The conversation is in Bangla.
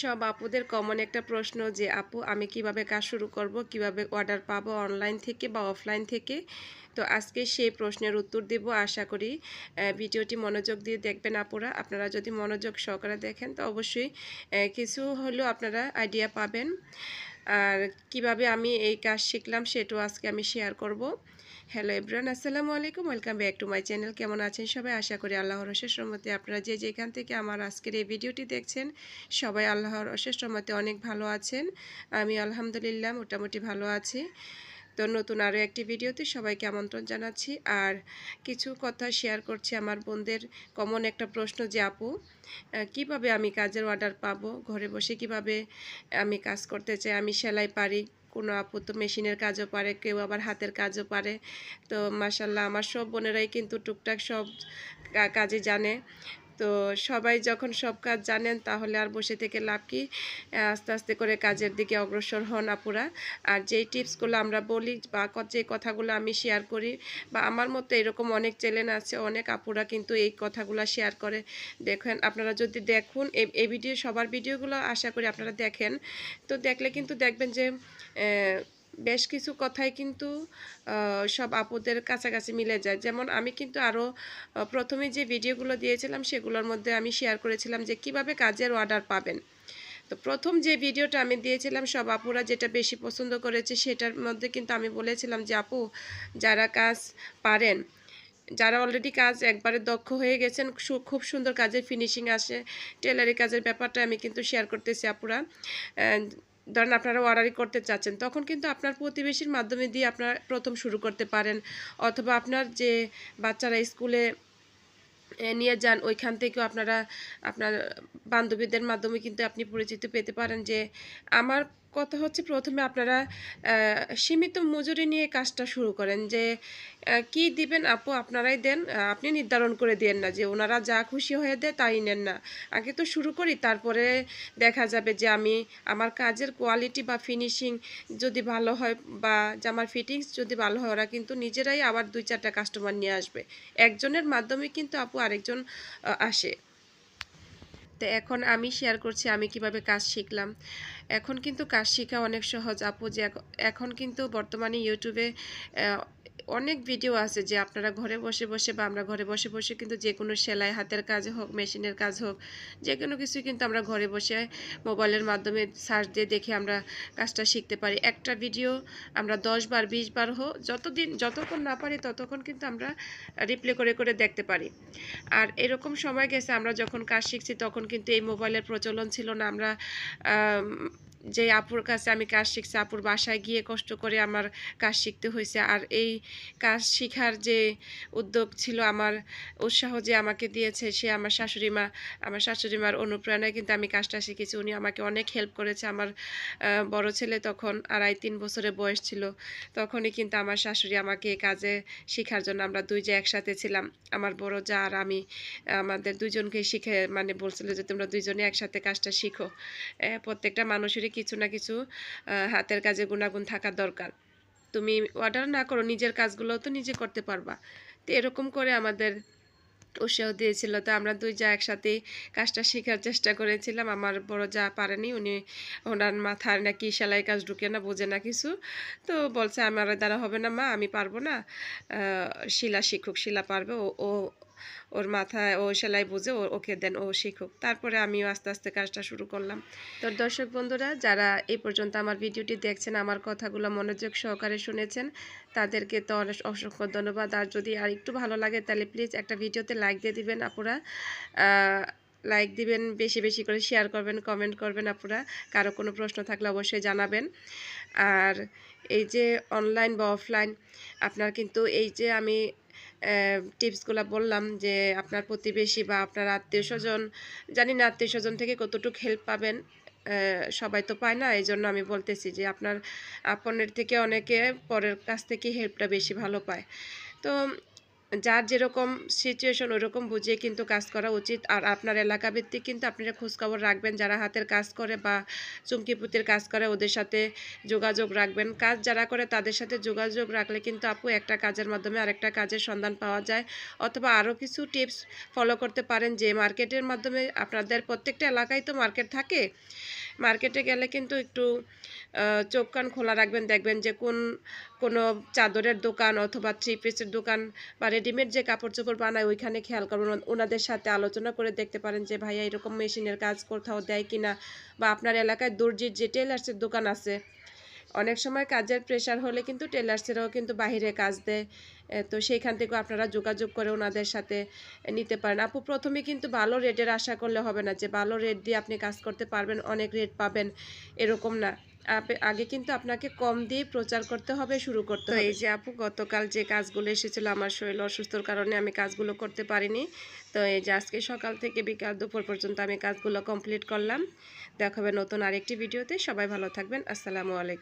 সব আপুদের কমন একটা প্রশ্ন যে, আপু, আমি কীভাবে কাজ শুরু করব? কীভাবে অর্ডার পাবো অনলাইন থেকে বা অফলাইন থেকে? তো আজকে সেই প্রশ্নের উত্তর দেব। আশা করি ভিডিওটি মনোযোগ দিয়ে দেখবেন আপুরা। আপনারা যদি মনোযোগ সহকারে দেখেন, তো অবশ্যই কিছু হলেও আপনারা আইডিয়া পাবেন। আর কীভাবে আমি এই কাজ শিখলাম সেটাও আজকে আমি শেয়ার করব। হ্যালো ইব্রান আসসালামু আলাইকুম welcome back to my channel কেমন আছেন সবাই? আশা করি আল্লাহর অশেষ রহমতে আপনারা যে যেখান থেকে আমার আজকের এই ভিডিওটি দেখছেন, সবাই আল্লাহর অশেষ রহমতে অনেক ভালো আছেন। আমি আলহামদুলিল্লাহ মোটামুটি ভালো আছি। তো নতুন আরও একটি ভিডিওতে সবাইকে আমন্ত্রণ জানাচ্ছি। আর কিছু কথা শেয়ার করছি আমার বোনদের। কমন একটা প্রশ্ন যে, আপু কীভাবে আমি কাজের অর্ডার পাবো? ঘরে বসে কীভাবে আমি কাজ করতে চাই? আমি সেলাই পারি। কোনো আপু তো মেশিনের কাজও পারে, কেউ আবার হাতের কাজও পারে। তো মাসাল্লাহ আমার সব বোনেরাই কিন্তু টুকটাক সব কাজে জানে। তো সবাই যখন সব কাজ জানেন, তাহলে আর বসে থেকে লাভ কি? আস্তে আস্তে করে কাজের দিকে অগ্রসর হন আপুরা। আর যেই টিপসগুলো আমরা বলি বা যে কথাগুলো আমি শেয়ার করি, বা আমার মতো এরকম অনেক চ্যানেল আছে, অনেক আপুরা কিন্তু এই কথাগুলো শেয়ার করে। দেখেন, আপনারা যদি দেখুন এই ভিডিও সবার ভিডিওগুলো আশা করি আপনারা দেখেন। তো দেখলে কিন্তু দেখবেন যে বেশ কিছু কথাই কিন্তু সব আপুদের কাছাকাছি মিলে যায়। যেমন আমি কিন্তু আরও প্রথমে যে ভিডিওগুলো দিয়েছিলাম সেগুলোর মধ্যে আমি শেয়ার করেছিলাম যে কীভাবে কাজের অর্ডার পাবেন। তো প্রথম যে ভিডিওটা আমি দিয়েছিলাম সব আপুরা যেটা বেশি পছন্দ করেছে সেটার মধ্যে কিন্তু আমি বলেছিলাম যে, আপু, যারা কাজ পারেন, যারা অলরেডি কাজ একবারে দক্ষ হয়ে গেছেন খুব সুন্দর কাজের ফিনিশিং আসে টেলারি কাজের ব্যাপারটা আমি কিন্তু শেয়ার করতেছি আপুরা। ধরেন আপনারা অর্ডারই করতে চাচ্ছেন, তখন কিন্তু আপনার প্রতিবেশীর মাধ্যমে দিয়ে আপনার প্রথম শুরু করতে পারেন। অথবা আপনার যে বাচ্চারা স্কুলে নিয়ে যান, ওইখান থেকেও আপনারা আপনার বান্ধবীদের মাধ্যমে কিন্তু আপনি পরিচিতি পেতে পারেন যে, আমার কথা হচ্ছে প্রথমে আপনারা সীমিত মজুরি নিয়ে কাজটা শুরু করেন যে কি দিবেন আপু? আপনারাই দেন। আপনি নির্ধারণ করে দেন না যে ওনারা যা খুশি হয়ে দেয় তাই নেন না। আগে তো শুরু করি, তারপরে দেখা যাবে যে আমি আমার কাজের কোয়ালিটি বা ফিনিশিং যদি ভালো হয় বা জামার ফিটিংস যদি ভালো হয়, ওরা কিন্তু নিজেরাই আবার দুই চারটা কাস্টমার নিয়ে আসবে। একজনের মাধ্যমে কিন্তু আপু আরেকজন আসে। তো এখন আমি শেয়ার করছি আমি কীভাবে কাজ শিখলাম। এখন কিন্তু কাজ শেখা অনেক সহজ। আপু যে এখন কিন্তু বর্তমানে ইউটিউবে অনেক ভিডিও আছে যে আপনারা ঘরে বসে বসে বা আমরা ঘরে বসে বসে কিন্তু যে কোনো সেলাই হাতের কাজ হোক মেশিনের কাজ হোক যে কোনো কিছু কিন্তু আমরা ঘরে বসে মোবাইলের মাধ্যমে সার্চ দিয়ে দেখে আমরা কাজটা শিখতে পারি। একটা ভিডিও আমরা দশ বার বিশ বার হোক যতদিন যতক্ষণ না পারি ততক্ষণ কিন্তু আমরা রিপ্লে করে করে দেখতে পারি। আর এরকম সময় গেছে আমরা যখন কাজ শিখছি তখন কিন্তু এই মোবাইলের প্রচলন ছিল না। আমরা আম, যে আপুর কাছে আমি কাজ শিখছি, আপুর বাসায় গিয়ে কষ্ট করে আমার কাজ শিখতে হয়েছে। আর এই কাজ শিখার যে উদ্যোগ ছিল, আমার উৎসাহ যে আমাকে দিয়েছে, সে আমার শাশুড়ি মা, আমার শাশুড়ি মার অনুপ্রেরণায় কিন্তু আমি কাজটা শিখেছি। উনি আমাকে অনেক হেল্প করেছে। আমার বড় ছেলে তখন আড়াই তিন বছরের বয়স ছিল। তখনই কিন্তু আমার শাশুড়ি আমাকে কাজে শেখার জন্য আমরা দুই যে একসাথে ছিলাম। আমার বড় যা আর আমি, আমাদের দুইজনকে শিখে মানে বলছিল যে তোমরা দুইজনে একসাথে কাজটা শিখো। প্রত্যেকটা মানুষেরই কিছু না কিছু হাতের কাজে গুণাগুণ থাকা দরকার। তুমি অর্ডার না করো, নিজের কাজগুলো তো নিজে করতে পারবা। তো এরকম করে আমাদের উৎসাহ দিয়েছিল। তো আমরা দুই যা একসাথে কাজটা শেখার চেষ্টা করেছিলাম। আমার বড় যা পারেনি, উনি ওনার মাথার নাকি সেলাই কাজ ঢুকে না, বোঝে না কিছু। তো বলছে, আমার দ্বারা হবে না মা, আমি পারব না। শিলা শিখুক শিলা পারবে ও ওর মাথায় ও সেলাই বুঝে ওকে দেন ও শিখুক। তারপরে আমিও আস্তে আস্তে কাজটা শুরু করলাম। তো দর্শক বন্ধুরা, যারা এই পর্যন্ত আমার ভিডিওটি দেখছেন, আমার কথাগুলো মনোযোগ সহকারে শুনেছেন, তাদেরকে তো অনেক অসংখ্য ধন্যবাদ। আর যদি আর একটু ভালো লাগে, তাহলে প্লিজ একটা ভিডিওতে লাইক দিয়ে দিবেন আপুরা। লাইক দিবেন, বেশি বেশি করে শেয়ার করবেন কমেন্ট করবেন আপুরা। কারও কোনো প্রশ্ন থাকলে অবশ্যই জানাবেন। আর এই যে অনলাইন বা অফলাইন আপনার কিন্তু এই যে আমি টিপসগুলো বললাম যে আপনার প্রতিবেশী বা আপনার আত্মীয় স্বজন জানি না আত্মীয় স্বজন থেকে কতটুকু হেল্প পাবেন সবাই তো পায় না এই জন্য আমি বলতেছি যে আপনার আপনের থেকে অনেকে পরের কাছ থেকে হেল্পটা বেশি ভালো পায়। তো যার যেরকম সিচুয়েশন ওরকম বুঝিয়ে কিন্তু কাজ করা উচিত। আর আপনার এলাকা ভিত্তিক কিন্তু আপনারা খোঁজখবর রাখবেন, যারা হাতের কাজ করে বা চুমকি পুতির কাজ করে, ওদের সাথে যোগাযোগ রাখবেন। কাজ যারা করে, তাদের সাথে যোগাযোগ রাখলে কিন্তু আপু একটা কাজের মাধ্যমে আরেকটা কাজের সন্ধান পাওয়া যায়। অথবা আরও কিছু টিপস ফলো করতে পারেন, যে মার্কেটের মাধ্যমে আপনাদের প্রত্যেকটা এলাকায় তো মার্কেট থাকে। মার্কেটে গেলে কিন্তু একটু চোখ কান খোলা রাখবেন, দেখবেন যে কোন, কোনো চাদরের দোকান অথবা থ্রি পিসের দোকান বা রেডিমেড যে কাপড় চোপড় বানায়, ওইখানে খেয়াল করুন। ওনাদের সাথে আলোচনা করে দেখতে পারেন যে, ভাইয়া, এরকম মেশিনের কাজ কোথাও দেয় কিনা? বা আপনার এলাকায় দর্জির যে টেলার্সের দোকান আছে অনেক সময় কাজের প্রেশার হলে কিন্তু টেলার্সেরাও কিন্তু বাইরে কাজ দেয়। তো সেইখান থেকেও আপনারা যোগাযোগ করে ওনাদের সাথে নিতে পারেন। আপু প্রথমে কিন্তু ভালো রেটের আশা করলে হবে না যে ভালো রেট দিয়ে আপনি কাজ করতে পারবেন অনেক রেট পাবেন এরকম না। আপে- আগে কিন্তু আপনাকে কম দিয়ে প্রচার করতে হবে শুরু করতে হবে। এই যে আপু গতকাল যে কাজগুলো এসেছিল আমার শরীর অসুস্থর কারণে আমি কাজগুলো করতে পারিনি। তো এই যে আজকে সকাল থেকে বিকাল দুপুর পর্যন্ত আমি কাজগুলো কমপ্লিট করলাম। দেখাবে নতুন আরেকটি ভিডিওতে। সবাই ভালো থাকবেন। আসসালামু আলাইকুম।